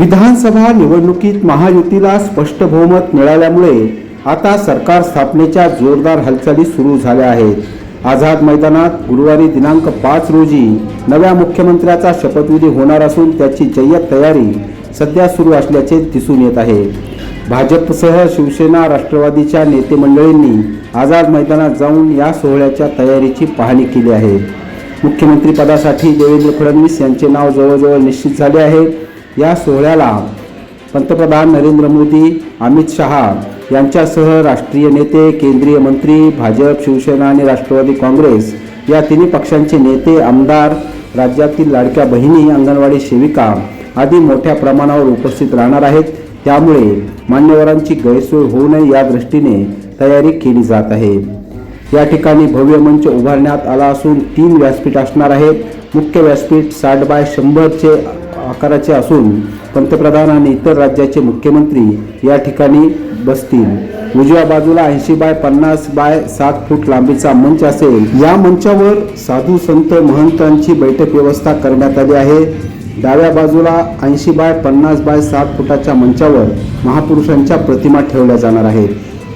विधानसभा निवडणुकीत महायुतीला स्पष्ट बहुमत मिळाल्यामुळे आता सरकार स्थापनेच्या जोरदार हालचाली सुरू झाल्या आहेत. आझाद मैदानात गुरुवारी दिनांक पाच रोजी नव्या मुख्यमंत्र्याचा शपथविधी होणार असून त्याची जय्यत तयारी सध्या सुरू असल्याचे दिसून येत आहे. भाजपसह शिवसेना राष्ट्रवादीच्या नेते मंडळींनी आझाद मैदानात जाऊन या सोहळ्याच्या तयारीची पाहणी केली आहे. मुख्यमंत्रीपदासाठी देवेंद्र फडणवीस यांचे नाव जवळजवळ निश्चित झाले आहे. या सोहळ्याला पंतप्रधान नरेंद्र मोदी अमित शहा यांच्यासह राष्ट्रीय नेते केंद्रीय मंत्री भाजप शिवसेना आणि राष्ट्रवादी काँग्रेस या तिन्ही पक्षांचे नेते आमदार राज्यातील लाडक्या बहिणी अंगणवाडी सेविका आदी मोठ्या प्रमाणावर उपस्थित राहणार आहेत. त्यामुळे मान्यवरांची गैरसोय होऊ नये या दृष्टीने तयारी केली जात आहे. या ठिकाणी भव्य मंच उभारण्यात आला असून तीन व्यासपीठ असणार आहेत. मुख्य व्यासपीठ साठ बाय शंभरचे आकाराचे असून पंतप्रधान आणि इतर राज्याचे मुख्यमंत्री या ठिकाणी बसतील. उजव्या बाजूला ऐंशी बाय पन्नास बाय सात फूट लांबीचा मंच असेल. या मंचावर साधू संत महंतांची बैठक व्यवस्था करण्यात आली आहे. डाव्या बाजूला ऐंशी बाय पन्नास बाय सात फुटाच्या मंचावर महापुरुषांच्या प्रतिमा ठेवल्या जाणार आहेत.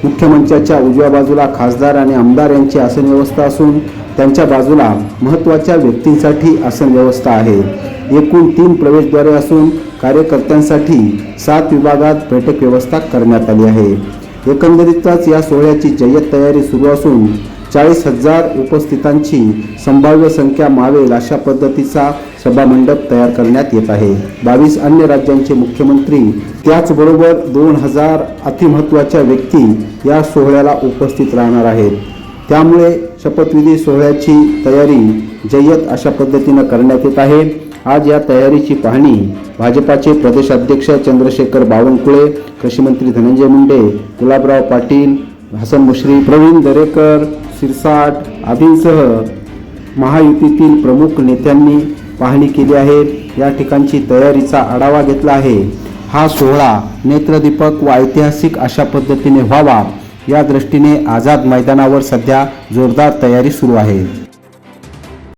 मुख्य मंचाच्या उजव्या बाजूला खासदार आणि आमदार यांची आसन व्यवस्था असून त्यांच्या बाजूला महत्त्वाच्या व्यक्तींसाठी आसन व्यवस्था आहे. एकूण तीन प्रवेशद्वारे असून कार्यकर्त्यांसाठी सात विभागात बैठक व्यवस्था करण्यात आली आहे. एकंदरीतच या सोहळ्याची जय्यत तयारी सुरू असून चाळीस हजार उपस्थितांची संभाव्य संख्या मावेल अशा पद्धतीचा सभामंडप तयार करण्यात येत आहे. बावीस अन्य राज्यांचे मुख्यमंत्री त्याचबरोबर दोन हजार अतिमहत्वाच्या व्यक्ती या सोहळ्याला उपस्थित राहणार आहेत. त्यामुळे शपथविधी सोहळ्याची तयारी जय्यत अशा पद्धतीनं करण्यात येत आहे. आज या तयारीची पाहणी भाजपाचे प्रदेशाध्यक्ष चंद्रशेखर बावनकुळे कृषीमंत्री धनंजय मुंडे गुलाबराव पाटील हसन मुश्रीफ प्रवीण दरेकर सिरसाट आदींसह महायुतीतील प्रमुख नेत्यांनी पाहणी केली आहे. या ठिकाणची तयारीचा आढावा घेतला आहे. हा सोहळा नेत्रदीपक व ऐतिहासिक अशा पद्धतीने व्हावा. या दृष्टीने आझाद मैदानावर सध्या जोरदार तयारी सुरू आहे.